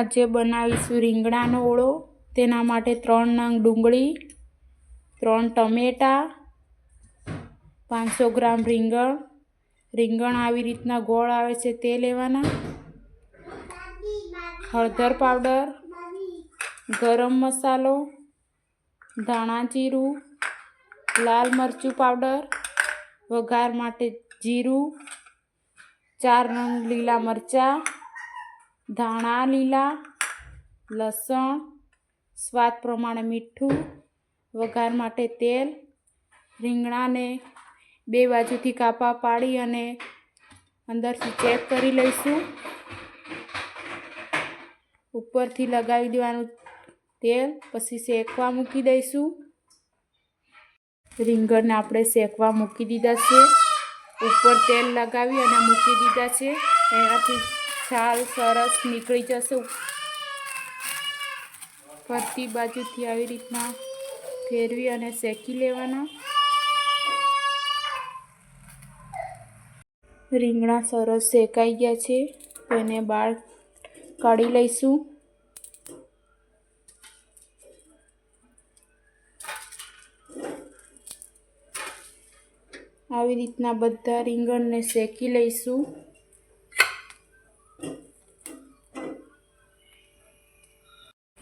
આજે બનાવીશું રીંગણાનો ઓળો. તેના માટે ત્રણ નંગ ડુંગળી, ત્રણ ટમેટાં, પાંચસો ગ્રામ રીંગણ. રીંગણ આવી રીતના ગોળ આવે છે તે લેવાના. હળદર પાવડર, ગરમ મસાલો, ધાણા જીરું, લાલ મરચું પાવડર, વઘાર માટે જીરું, ચાર નંગ લીલા મરચાં ધાણા, લીલા, લસણ, સ્વાદ પ્રમાણે મીઠું, વઘાર માટે તેલ રીંગણાને બે બાજુથી કાપા પાડી અને અંદરથી ચેક કરી લઈશું. ઉપરથી લગાવી દેવાનું તેલ, પછી શેકવા મૂકી દઈશું. રીંગણને આપણે શેકવા મૂકી દીધા છે. ઉપર તેલ લગાવી અને મૂકી દીધા છે. એનાથી છાલ સરસ નીકળી જશે. ફરતી બાજુથી આવી રીતના ફેરવી અને શેકી લેવાના. રીંગણા સરસ શેકાઈ ગયા છે. તેને બહાર કાઢી લઈશું. આવી રીતના બધા રીંગણને શેકી લઈશું.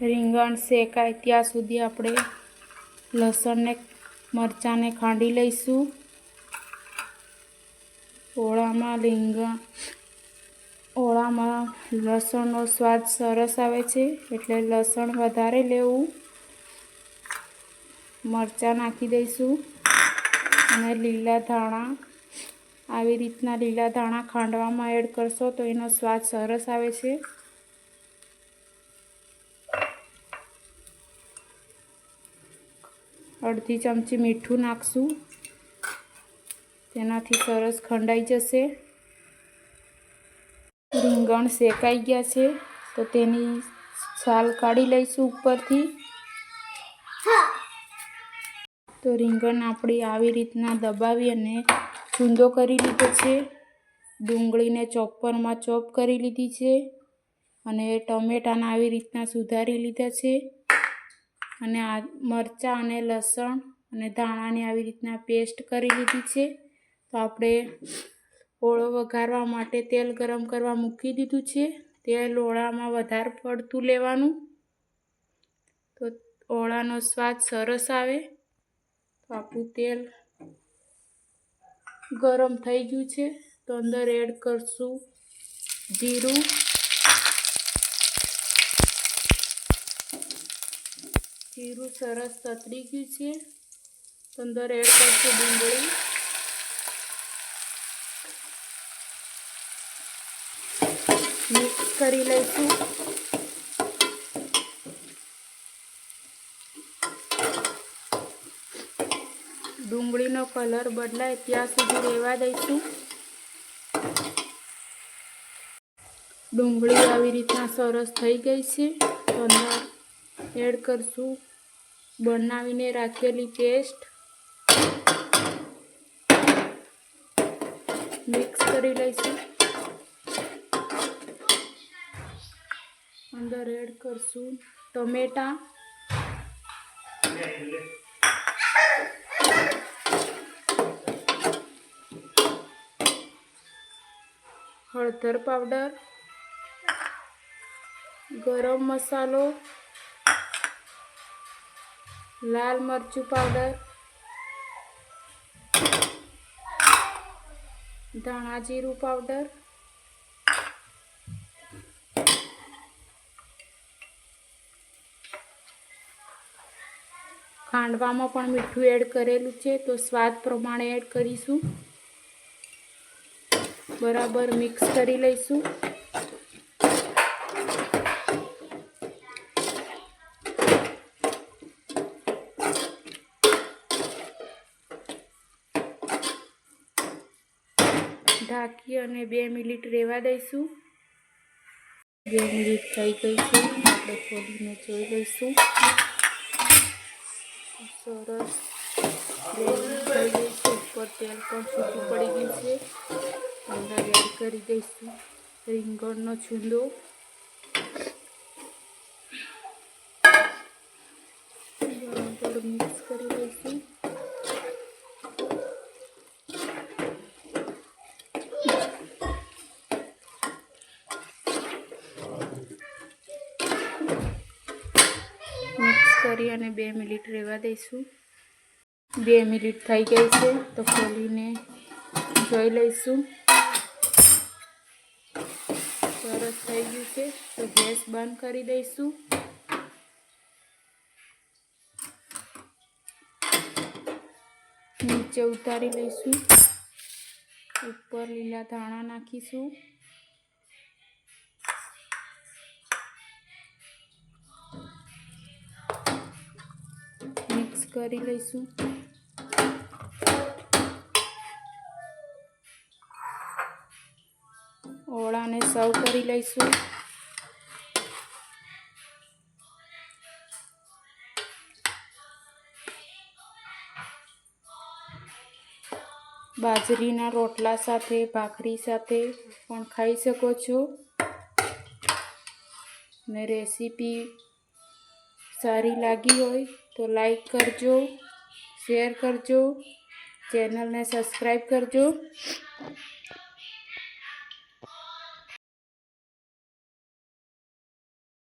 રીંગણ શેકાય ત્યાં સુધી આપણે લસણને, મરચાંને ખાંડી લઈશું. ઓળામાં રીંગણ, ઓળામાં લસણનો સ્વાદ સરસ આવે છે, એટલે લસણ વધારે લેવું. મરચાં નાખી દઈશું. અને લીલા ધાણા, આવી રીતના લીલા ધાણા ખાંડવામાં એડ કરશો તો એનો સ્વાદ સરસ આવે છે. અડધી ચમચી મીઠું નાખશું. તેનાથી સરસ ખંડાઈ જશે. રીંગણ શેકાઈ ગયા છે, તો તેની છાલ કાઢી લઈશું ઉપરથી. તો રીંગણ આપણી આવી રીતના દબાવી અને ચૂંદો કરી લીધો છે. ડુંગળીને ચોપરમાં ચોપ કરી લીધી છે અને ટમેટાને આવી રીતના સુધારી લીધા છે. અને આ મરચાં અને લસણ અને ધાણાની આવી રીતના પેસ્ટ કરી લીધી છે. તો આપણે ઓળો વઘારવા માટે તેલ ગરમ કરવા મૂકી દીધું છે. તેલ ઓળામાં વધારે પડતું લેવાનું. તો ઓળાનો સ્વાદ સરસ આવે. તો આપણું તેલ ગરમ થઈ ગયું છે. તો અંદર એડ કરશું જીરું. જીરું સરસ તતરી ગયું છે. તો અંદર એડ કરશું ડુંગળી. મિક્સ કરી લઈશું. ડુંગળીનો કલર બદલાય ત્યાં સુધી રહેવા દઈશું. ડુંગળી આવી રીતના સરસ થઈ ગઈ છે. તો અંદર એડ કરશું. બનાવીને રાખેલી પેસ્ટ મિક્સ કરી લઈશું. અંદર એડ કરશું ટમેટા. હળદર પાવડર. ગરમ મસાલો. લાલ મરચું પાવડર, ધાણા જીરું પાવડર, ખાંડવામાં પણ મીઠું એડ કરેલું છે તો સ્વાદ પ્રમાણે એડ કરીશું. બરાબર મિક્સ કરી લઈશું. ઢાંકી અને બે મિનિટ રહેવા દઈશું. બે મિનિટ થઈ ગઈ છે. આપણે ખોલીને જોઈ લઈશું. સરસ. થઈ ગઈ છે ઉપર તેલ પણ સૂકું પડી ગયું છે. અંદર એડ કરી દઈશું. રીંગણનો છૂંદો. મિક્સ કરી દઈશું. કરી અને બે મિનિટ રહેવા દઈશું. બે મિનિટ થઈ ગઈ છે, તો ખોલીને જોઈ લઈશું. સરસ થઈ ગયું છે, તો ગેસ બંધ કરી દઈશું. નીચે ઉતારી લઈશું. ઉપર લીલા ધાણા નાખીશું. કરી લઈશું. ઓળાને સર્વ કરી લઈશું. બાજરીના રોટલા સાથે, ભાખરી સાથે પણ ખાઈ શકો છો. ને રેસીપી સારી લાગી હોય તો લાઈક કરજો શેર કરજો ચેનલને સબસ્ક્રાઈબ કરજો.